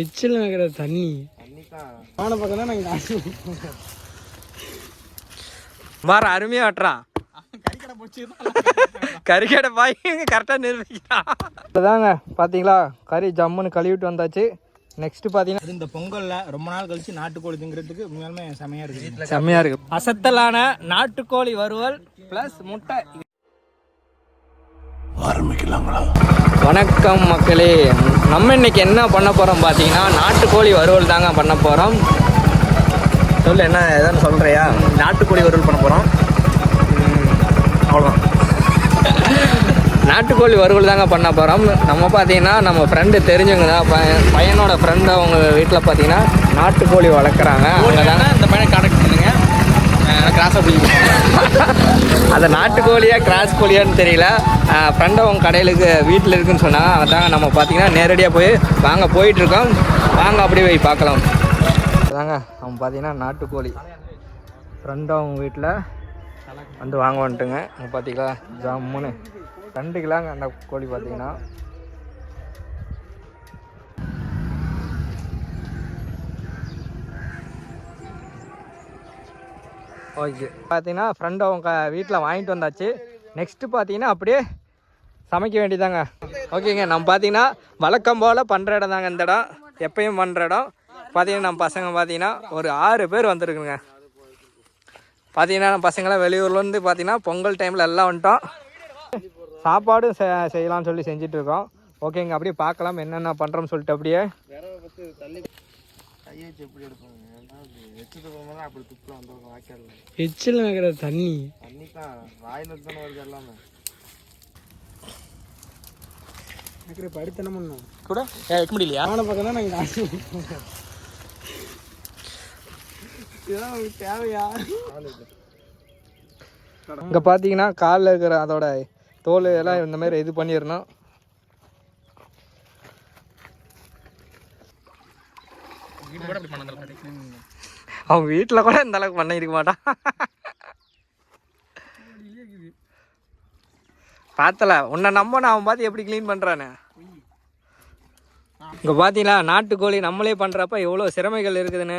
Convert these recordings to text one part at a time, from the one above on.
எச்சில் நகர தண்ணி. அவனை பக்கம் தான் நாங்கள் வார அருமையா வெட்டுறான் கறிக்கடை பாய் கரெக்டாக நிரூபிக்கிறான் இப்போதாங்க பார்த்தீங்களா கறி ஜம்முன்னு கழுவிட்டு வந்தாச்சு. நெக்ஸ்ட் பார்த்தீங்கன்னா அது இந்த பொங்கல்ல ரொம்ப நாள் கழிச்சு நாட்டுக்கோழி திங்கிறதுக்கு உண்மையாலுமே செமையா இருக்கு. செம்மையா இருக்கு. அசத்தலான நாட்டுக்கோழி வறுவல் ப்ளஸ் முட்டை. வணக்கம் மக்களே. நம்ம இன்னைக்கு என்ன பண்ண போறோம் பார்த்தீங்கன்னா நாட்டுக்கோழி வறுவல் தாங்க பண்ண போறோம். சொல்லு என்ன எதாவது சொல்றியா? நாட்டுக்கோழி வறுவல் பண்ண போறோம். அவ்வளோதான் நாட்டுக்கோழி வறுவல் தாங்க பண்ண போகிறோம் நம்ம பார்த்தீங்கன்னா நம்ம ஃப்ரெண்டு தெரிஞ்சவங்க தான். பையன் பையனோட ஃப்ரெண்டு அவங்க வீட்டில் பார்த்தீங்கன்னா நாட்டுக்கோழி வளர்க்குறாங்க. அங்கே தாங்க இந்த பையனை கிராஸாக பிடிக்கும் அந்த நாட்டுக்கோழியா கிராஸ் கோழியான்னு தெரியல ஃப்ரெண்டு உங்கள் கடையிலுக்கு வீட்டில் இருக்குன்னு சொன்னால் அதாங்க நம்ம பார்த்தீங்கன்னா நேரடியாக போய் வாங்க போயிட்டுருக்கோம். வாங்க அப்படியே போய் பார்க்கலாம். அதாங்க அவங்க பார்த்தீங்கன்னா நாட்டுக்கோழி. ஃப்ரெண்டை அவங்க வீட்டில் வந்து வாங்க வந்துட்டுங்க. அவங்க பார்த்தீங்களா ஜம்முன்னு ரெண்டு கிலோங்க அந்த கோழி பார்த்தீங்கன்னா ஓகே. பார்த்தீங்கன்னா ஃப்ரெண்டு அவங்க வீட்டில் வாங்கிட்டு வந்தாச்சு. நெக்ஸ்ட்டு பார்த்தீங்கன்னா அப்படியே சமைக்க வேண்டியதாங்க. ஓகேங்க நம்ம பார்த்தீங்கன்னா வழக்கம் போல் பண்ணுற இடம் தாங்க இந்த இடம். எப்பயும் பண்ணுற இடம். பார்த்தீங்கன்னா நம்ம பசங்க பார்த்தீங்கன்னா ஒரு ஆறு பேர் வந்திருக்குங்க. பார்த்தீங்கன்னா நம்ம பசங்களாம் வெளியூர்லேருந்து பார்த்தீங்கன்னா பொங்கல் டைமில் எல்லாம் வந்துட்டோம். சாப்பாடும் செ செய்யலாம்னு சொல்லி செஞ்சுட்டு இருக்கோம். ஓகேங்க அப்படியே பார்க்கலாம் என்னென்ன பண்ணுறோம்னு சொல்லிட்டு அப்படியே. கையை எப்படி எடுப்பாங்க? வச்சுட்டு போகும்போது அப்படி எச்சில் நகர தண்ணி. வாயில தானே வருது எல்லாமே நகர படுத்தனம் பண்ணோம்? கூட? வைக்க முடியலையா? அவனை பக்கம் தான் நாங்கள் இதெல்லாம் உங்களுக்கு தேவையா? இங்கே பார்த்தீங்கன்னா காலில் இருக்கிற அதோட தோல் எல்லாம் இந்த மாதிரி இது பண்ணிடணும். கூட அப்படி பண்ணதில்ல அவன் வீட்டில் கூட இந்த அளவுக்கு பண்ண இருக்க மாட்டான் பார்த்தல உன்னை நம்ப நான் அவன் பார்த்து எப்படி க்ளீன் பண்ணுறானே இங்கே பார்த்தீங்களா நாட்டுக்கோழி நம்மளே பண்ணுறப்ப எவ்வளோ சிரமைகள் இருக்குதுன்னு.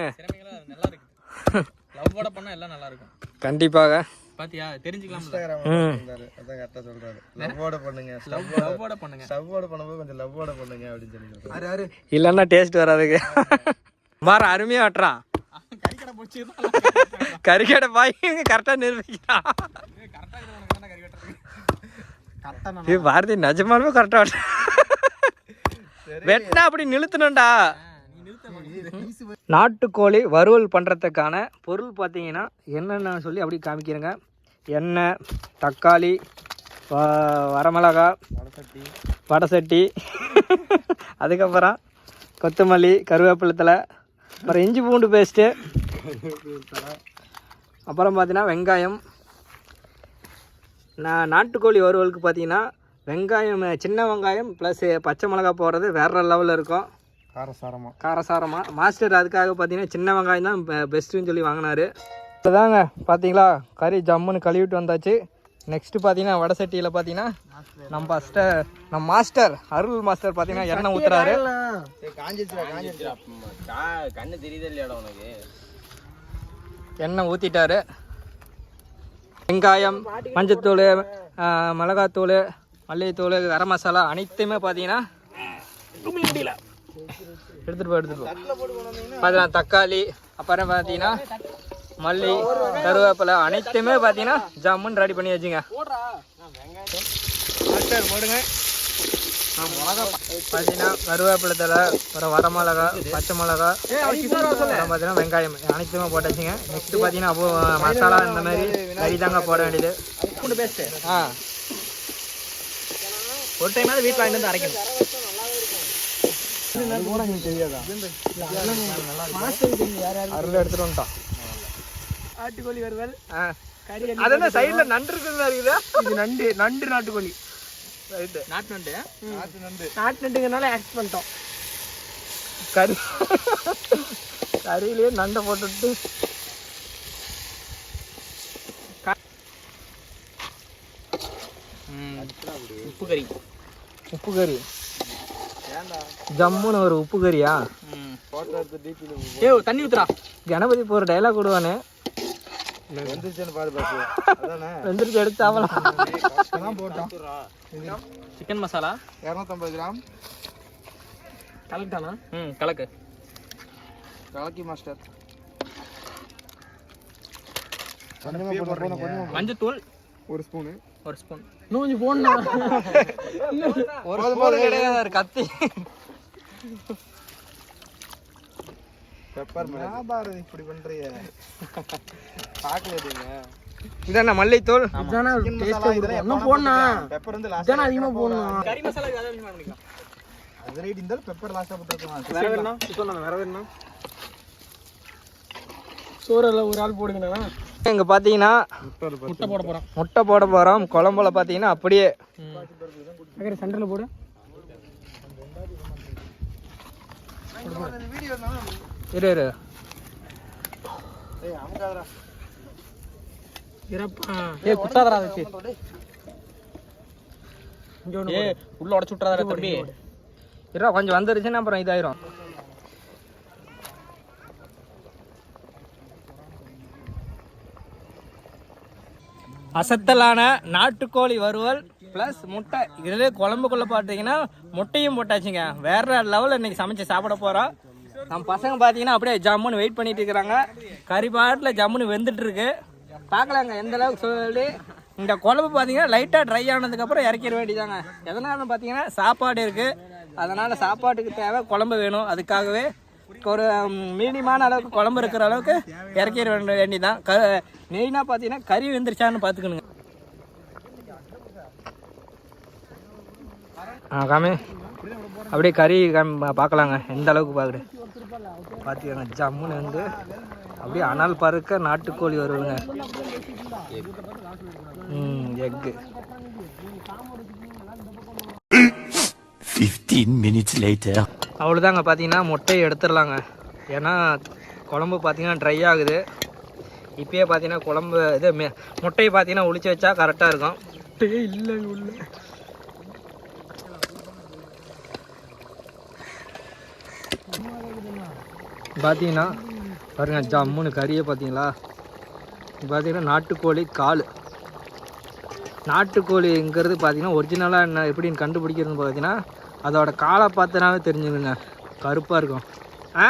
நல்லா இருக்கு லவ்வோட பண்ணா எல்லாம் நல்லா இருக்கும் கண்டிப்பாக பாத்தியா தெரிஞ்சுக்கலாம் இல்லைன்னா டேஸ்ட் வராதுக்கு. வார அருமையாக வெட்டுறான் கறிக்கடை பாய் கரெக்டாக நிரூபிக்கிறான் ஏய் பாரதி நிஜமாலுமே கரெக்டாக வெட்ட வெட்டினா அப்படி நிறுத்தணும்டா நாட்டுக்கோழி வறுவல் பண்ணுறதுக்கான பொருள் பார்த்தீங்கன்னா என்னென்ன சொல்லி அப்படி காமிக்கிறேங்க. எண்ணெய் தக்காளி வரமிளகா வடசட்டி. அதுக்கப்புறம் கொத்தமல்லி கருவேப்பிலை தழை அப்புறம் இஞ்சி பூண்டு பேஸ்ட்டு அப்புறம் பார்த்தீங்கன்னா வெங்காயம். நான் நாட்டுக்கோழி வறுவலுக்கு பார்த்தீங்கன்னா வெங்காயம் சின்ன வெங்காயம் ப்ளஸ் பச்சை மிளகா போடுறது வேற லெவலில் இருக்கும். காரசாரமா. காரசாரமாக மாஸ்டர் அதுக்காக பார்த்தீங்கன்னா சின்ன வெங்காயம் தான் பெஸ்ட்டுன்னு சொல்லி வாங்கினாரு. இப்போதாங்க பார்த்தீங்களா? கறி ஜம்முன்னு கழுவிட்டு வந்தாச்சு. நெக்ஸ்ட்டு பார்த்தீங்கன்னா வடை சட்டியில் பார்த்தீங்கன்னா நம்ம ஃபஸ்ட்டு நம்ம மாஸ்டர் அருள் மாஸ்டர் பார்த்தீங்கன்னா எண்ணெய் ஊற்றுறாரு கண்ணு தெரியுது இல்லையாடா உனக்கு? எண்ணெய் ஊற்றிட்டாரு வெங்காயம் மஞ்சத்தூள் மிளகாத்தூள் மல்லித்தூள் கரம் மசாலா அனைத்துமே பார்த்தீங்கன்னா எடுத்துகிட்டு போ எடுத்துகிட்டு போ. பார்த்தீங்கன்னா தக்காளி அப்புறம் பார்த்தீங்கன்னா மல்லி கருவேப்பிலை அனைத்துமே பார்த்தீங்கன்னா ஜாமுன் ரெடி பண்ணி வச்சுங்க. மாஸ்டர் போடுங்க. பார்த்தீங்கன்னா கருவேப்பிலை தலை அப்புறம் வர மிளகா பச்சை மிளகா அப்புறம் பார்த்தீங்கன்னா வெங்காயம். அனைத்துமே போட்டு வச்சுங்க நெக்ஸ்ட் பார்த்தீங்கன்னா அப்போ மசாலா இந்த மாதிரி கறி தாங்க போட வேண்டியது. ஆ. ஒரு டைமாவது வீட்டில் வாங்கிட்டு வந்து அரைக்கணும். அருள் எடுத்துட்டு வந்துட்டான். ஆட்டுக்கோழி வறுவல் ஆ. கறி அது என்ன சைடில் நண்டு இருக்குதா இருக்குதா இது நண்டு நண்டு நாட்டுக்கோழி. நாட்டு நண்டு. நாட்டு நண்டுங்கிறனால ஆக்ட் பண்ணிட்டோம். கறி. கறியிலேயே நண்டை போட்டுட்டு. உப்பு கறி. உப்பு கறி. ஜம்முன்னு ஒரு உப்பு கறியா? ஏய் தண்ணி ஊத்துறா கணபதி போகிற டைலாக் விடுவானே வந்துருச்சுன்னு பாரு பாப்பு அதானே வெந்திரிச்சு எடுத்தாவலாம் தான் போட்டோம் சிக்கன் மசாலா இரநூத்தம்பது கிராம். கலக்கிட்டானா ம் கலக்கு. கலக்கி மாஸ்டர் மஞ்சத்தூள். ஒரு ஸ்பூனு ஒரு ஸ்பூன் இன்னும் கொஞ்சம் போடணும். ஒரு ஸ்பூன் கிடையாது ஒரு கத்தி. பெப்பர் பாரதி இப்படி பண்றீங்க பார்க்கல நீங்க இதாண்ணா மல்லித்தூள் இதானே கொடுக்கும் இன்னும் போடணும். பெப்பர் வந்து லாஸ்ட் இதானே அதிகமாக போடணும். கறி மசாலா அதை அதிகமாக பண்ணிக்கலாம் அது ரைட் இருந்தாலும் பெப்பர் லாஸ்ட்டாக போட்டுருக்கலாம் வேற வேணும்? இப்போ வேற வேணும்? சோறு எல்லாம் ஒரு ஆள் போடுங்கண்ணா. இங்கே பார்த்தீங்கன்னா முட்டை போட போகிறோம் முட்டை போட போகிறோம் குழம்புல பார்த்தீங்கன்னா அப்படியே சென்டரில் போடு. இரு இரு. ஏய் அமுக்காதடா. இறப்பா. ஏ குத்தாதடா வச்சு ஏ உள்ள உடச்சு தம்பி. இருடா கொஞ்சம் வந்துருச்சுன்னா அப்புறம் இதாயிரும். அசத்தலான நாட்டுக்கோழி வறுவல் ப்ளஸ் முட்டை. இதிலே குழம்புக்குள்ளே பார்த்தீங்கன்னா முட்டையும் போட்டாச்சுங்க. வேற லெவலில் இன்னைக்கு சமைச்சு சாப்பிட போகிறோம் நம்ம பசங்க பார்த்தீங்கன்னா அப்படியே ஜம்முன்னு வெயிட் பண்ணிட்டு இருக்கிறாங்க. கறி பாட்டில் ஜம்முன்னு வெந்துட்டு இருக்கு பார்க்கலாங்க எந்த அளவுக்கு சொல்லி. இந்த குழம்பு பார்த்தீங்கன்னா லைட்டாக ட்ரை ஆனதுக்கப்புறம் இறக்கிட வேண்டியதாங்க எதனால பார்த்தீங்கன்னா சாப்பாடு இருக்குது அதனால் சாப்பாட்டுக்கு தேவை குழம்பு வேணும். அதுக்காகவே ஒரு மீடியமான அளவுக்கு குழம்பு இருக்கிற அளவுக்கு இறக்கிட வேண்டிய வேண்டியதான் க மெயினாக பார்த்தீங்கன்னா கறி வெந்துருச்சான்னு பார்த்துக்கணுங்க ஆ காமி அப்படியே கறி பார்க்கலாங்க. எந்த அளவுக்கு பார்க்குது பார்த்துக்கோங்க ஜம்முன்னு வந்து அப்படியே அனல் பறக்க நாட்டுக்கோழி வருவலுங்க ம் எக்கு. 15 minutes later. அவ்வளோதாங்க பார்த்தீங்கன்னா முட்டையை எடுத்துடலாங்க. ஏன்னா குழம்பு பார்த்தீங்கன்னா ட்ரை ஆகுது. இப்பயே பார்த்தீங்கன்னா குழம்பு இது மெ- முட்டையை பார்த்தீங்கன்னா ஒளிச்சு வச்சா கரெக்டாக இருக்கும். இல்லை உள்ள. பார்த்தீங்கன்னா பாருங்க ஜம்முன்னு கறியை பார்த்தீங்களா பார்த்தீங்கன்னா நாட்டுக்கோழி கால். நாட்டுக்கோழிங்கிறது பார்த்தீங்கன்னா ஒரிஜினலாக என்ன எப்படின்னு கண்டுபிடிக்கிறதுன்னு பார்த்தீங்கன்னா அதோட காலை பார்த்தனாவே தெரிஞ்சுதுங்க கருப்பாக இருக்கும். ஆ?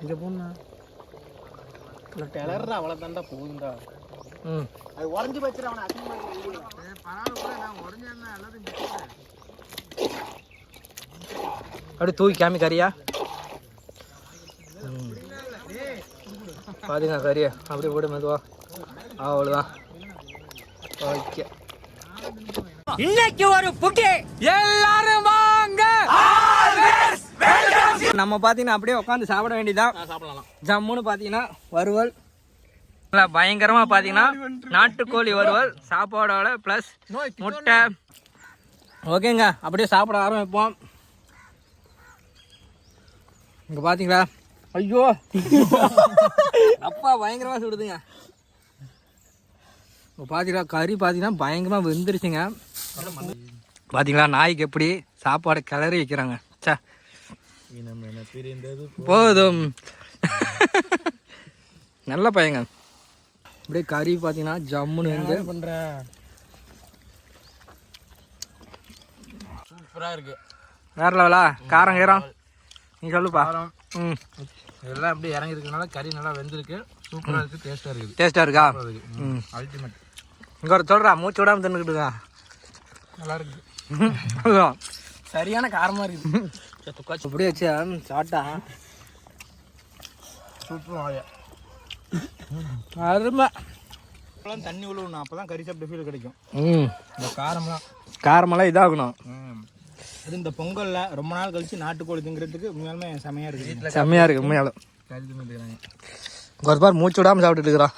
இங்கே போடணும் கிளறா அவ்வளோதான்டா போகுதுண்டா ம். அது உடஞ்சி வச்சிரு அவனை அசிங்கமா அப்படி தூக்கி காமி கறியா. பாருங்க கறியா. அப்படியே போடு மெதுவா. அவ்வளோதான் ஓகே. இன்னைக்கு ஒரு புட்டி எல்லாரும் வாங்க. நம்ம பார்த்தீங்கன்னா அப்படியே உட்காந்து சாப்பிட வேண்டியதான் சாப்பிடலாம். ஜம்முன்னு பார்த்தீங்கன்னா வறுவல். பயங்கரமாக பார்த்தீங்கன்னா நாட்டுக்கோழி வறுவல் சாப்பாடோட ப்ளஸ் முட்டை. ஓகேங்க அப்படியே சாப்பிட ஆரம்பிப்போம். இங்கே பார்த்தீங்களா ஐயோ. அப்பா பயங்கரமாக சுடுதுங்க. இப்போ பார்த்தீங்களா கறி பார்த்தீங்கன்னா பயங்கரமாக வெந்துருச்சுங்க. பார்த்தீங்களா நாய்க்கு எப்படி சாப்பாடு கிளறி வைக்கிறாங்க. சே போதும். நல்ல பையங்க. அப்படியே கறி பார்த்தீங்கன்னா ஜம்முன்னு வந்து பண்ணுற சூப்பராக இருக்கு. வேற லெவலா? காரம் கீரம்? நீ சொல்லுப்பா. ம். இதெல்லாம் அப்படியே இறங்கி இருக்கனால கறி நல்லா வெந்திருக்கு. சூப்பரா இருக்கு டேஸ்டா இருக்குது. டேஸ்ட்டாக இருக்கா? ம். அல்டிமேட் இங்கே ஒரு சொல்கிறா மூச்சு விடாமல் தின்னுக்கிட்டு இருக்கா. நல்லா இருக்கு. அதுதான். சரியான காரமாக இருக்குது. அப்படியே வச்சு சாப்பிட்டா? சூப்பர் ஆயா அருமை. தண்ணி உழுவணும் அப்பதான் கறி சாப்பிட்ட ஃபீல் கிடைக்கும். ம். இந்த காரம்லாம். காரமெல்லாம் இதாகணும். அது இந்த பொங்கல்ல ரொம்ப நாள் கழிச்சு நாட்டுக்கோழி திங்கிறதுக்கு உண்மையாலுமே செமையா இருக்கு செம்மையாக இருக்கு உண்மையாலும். ஒரு பார் மூச்சு விடாமல் சாப்பிட்டுட்டு இருக்கிறான்.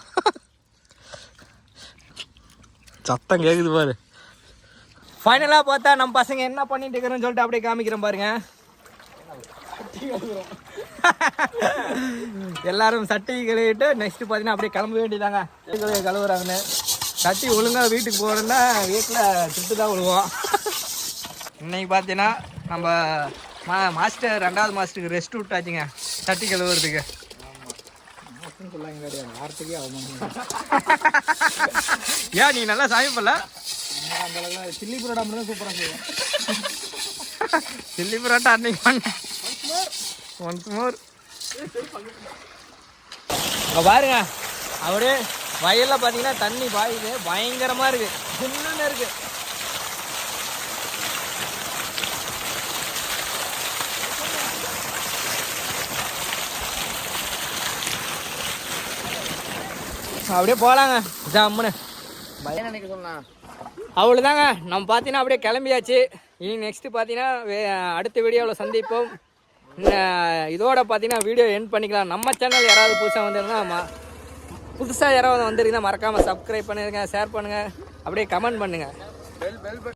சத்தம் கேட்குது பாரு. ஃபைனலாக பார்த்தா நம்ம பசங்க என்ன பண்ணிட்டு இருக்கிறோன்னு சொல்லிட்டு அப்படியே காமிக்கிறேன் பாருங்க. எல்லாரும் சட்டி கழுவிட்டு நெக்ஸ்ட் பார்த்தீங்கன்னா அப்படியே கிளம்ப வேண்டியதாங்க கழுவி கழுவுறாங்கன்னு. சட்டி ஒழுங்காக வீட்டுக்கு போகிறோன்னா வீட்டில் திட்டு தான் விழுவோம் இன்னைக்கு பார்த்தீங்கன்னா நம்ம மா மாஸ்டர் ரெண்டாவது மாஸ்டருக்கு ரெஸ்ட் விட்டாச்சுங்க சட்டி கழுவுறதுக்கு. ஏன் நீ நல்லா சமைப்பல அந்த அளவுக்கு சில்லி புரோட்டா மட்டும் சூப்பராக செய்வேன். சில்லி பரோட்டா அன்னைக்கு பண்ண ஒன்ஸ் மோர் இங்க பாருங்க. அப்படியே வயல்ல பார்த்தீங்கன்னா தண்ணி பாயுது. பயங்கரமா இருக்கு. சின்னன்னு இருக்கு. அப்படியே போலாங்க. ஜம்முன்னு. அவ்வளோதாங்க நம்ம பார்த்தீங்கன்னா அப்படியே கிளம்பியாச்சு. இனி நெக்ஸ்ட்டு பார்த்தீங்கன்னா அடுத்த வீடியோவில் சந்திப்போம். இதோட பார்த்தீங்கன்னா வீடியோ எண்ட் பண்ணிக்கலாம். நம்ம சேனல் யாராவது புதுசாக வந்திருந்தா புதுசாக யாராவது வந்திருந்தா மறக்காமல் சப்ஸ்கிரைப் பண்ணுங்க. ஷேர் பண்ணுங்கள் அப்படியே கமெண்ட் பண்ணுங்கள்